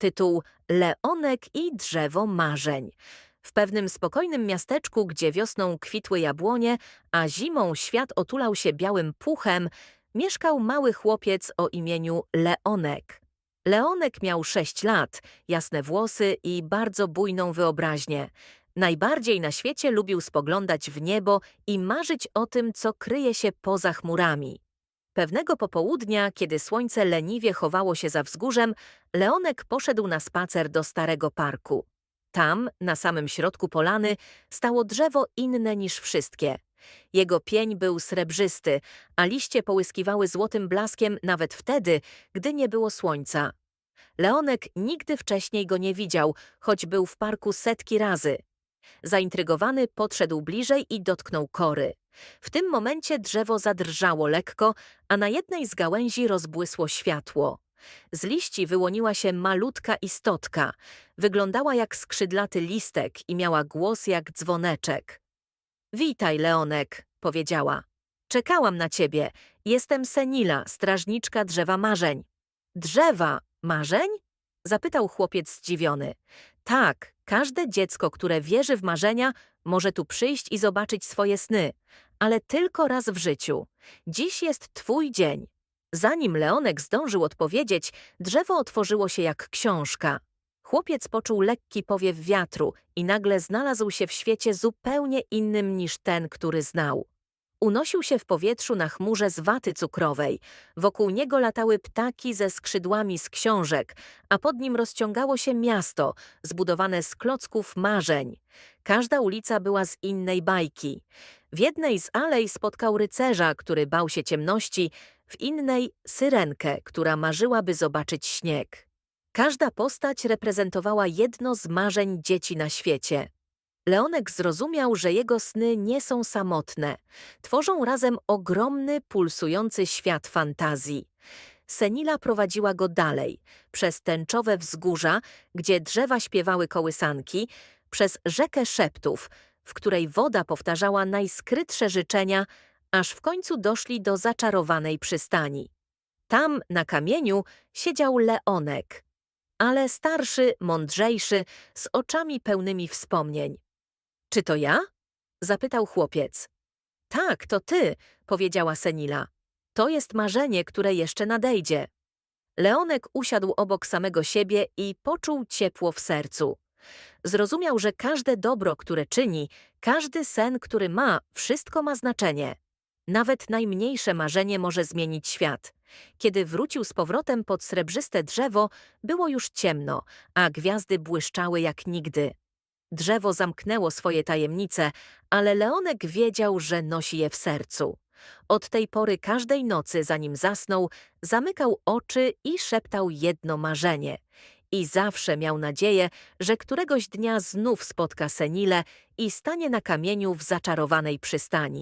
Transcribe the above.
tytuł Leonek i drzewo marzeń. W pewnym spokojnym miasteczku, gdzie wiosną kwitły jabłonie, a zimą świat otulał się białym puchem, mieszkał mały chłopiec o imieniu Leonek. Leonek miał sześć lat, jasne włosy i bardzo bujną wyobraźnię. Najbardziej na świecie lubił spoglądać w niebo i marzyć o tym, co kryje się poza chmurami. Pewnego popołudnia, kiedy słońce leniwie chowało się za wzgórzem, Leonek poszedł na spacer do starego parku. Tam, na samym środku polany, stało drzewo inne niż wszystkie. Jego pień był srebrzysty, a liście połyskiwały złotym blaskiem nawet wtedy, gdy nie było słońca. Leonek nigdy wcześniej go nie widział, choć był w parku setki razy. Zaintrygowany podszedł bliżej i dotknął kory. W tym momencie drzewo zadrżało lekko, a na jednej z gałęzi rozbłysło światło. Z liści wyłoniła się malutka istotka. Wyglądała jak skrzydlaty listek i miała głos jak dzwoneczek. Witaj, Leonek, powiedziała. Czekałam na ciebie. Jestem Senila, strażniczka drzewa marzeń. Drzewa marzeń? Zapytał chłopiec zdziwiony. Tak, każde dziecko, które wierzy w marzenia, może tu przyjść i zobaczyć swoje sny, ale tylko raz w życiu. Dziś jest twój dzień. Zanim Leonek zdążył odpowiedzieć, drzewo otworzyło się jak książka. Chłopiec poczuł lekki powiew wiatru i nagle znalazł się w świecie zupełnie innym niż ten, który znał. Unosił się w powietrzu na chmurze z waty cukrowej. Wokół niego latały ptaki ze skrzydłami z książek, a pod nim rozciągało się miasto, zbudowane z klocków marzeń. Każda ulica była z innej bajki. W jednej z alej spotkał rycerza, który bał się ciemności, w innej syrenkę, która marzyłaby zobaczyć śnieg. Każda postać reprezentowała jedno z marzeń dzieci na świecie. Leonek zrozumiał, że jego sny nie są samotne. Tworzą razem ogromny, pulsujący świat fantazji. Senila prowadziła go dalej, przez tęczowe wzgórza, gdzie drzewa śpiewały kołysanki, przez rzekę szeptów, w której woda powtarzała najskrytsze życzenia, aż w końcu doszli do zaczarowanej przystani. Tam, na kamieniu, siedział Leonek, ale starszy, mądrzejszy, z oczami pełnymi wspomnień. Czy to ja? zapytał chłopiec. Tak, to ty, powiedziała Senila. To jest marzenie, które jeszcze nadejdzie. Leonek usiadł obok samego siebie i poczuł ciepło w sercu. Zrozumiał, że każde dobro, które czyni, każdy sen, który ma, wszystko ma znaczenie. Nawet najmniejsze marzenie może zmienić świat. Kiedy wrócił z powrotem pod srebrzyste drzewo, było już ciemno, a gwiazdy błyszczały jak nigdy. Drzewo zamknęło swoje tajemnice, ale Leonek wiedział, że nosi je w sercu. Od tej pory każdej nocy, zanim zasnął, zamykał oczy i szeptał jedno marzenie. I zawsze miał nadzieję, że któregoś dnia znów spotka Senile i stanie na kamieniu w zaczarowanej przystani.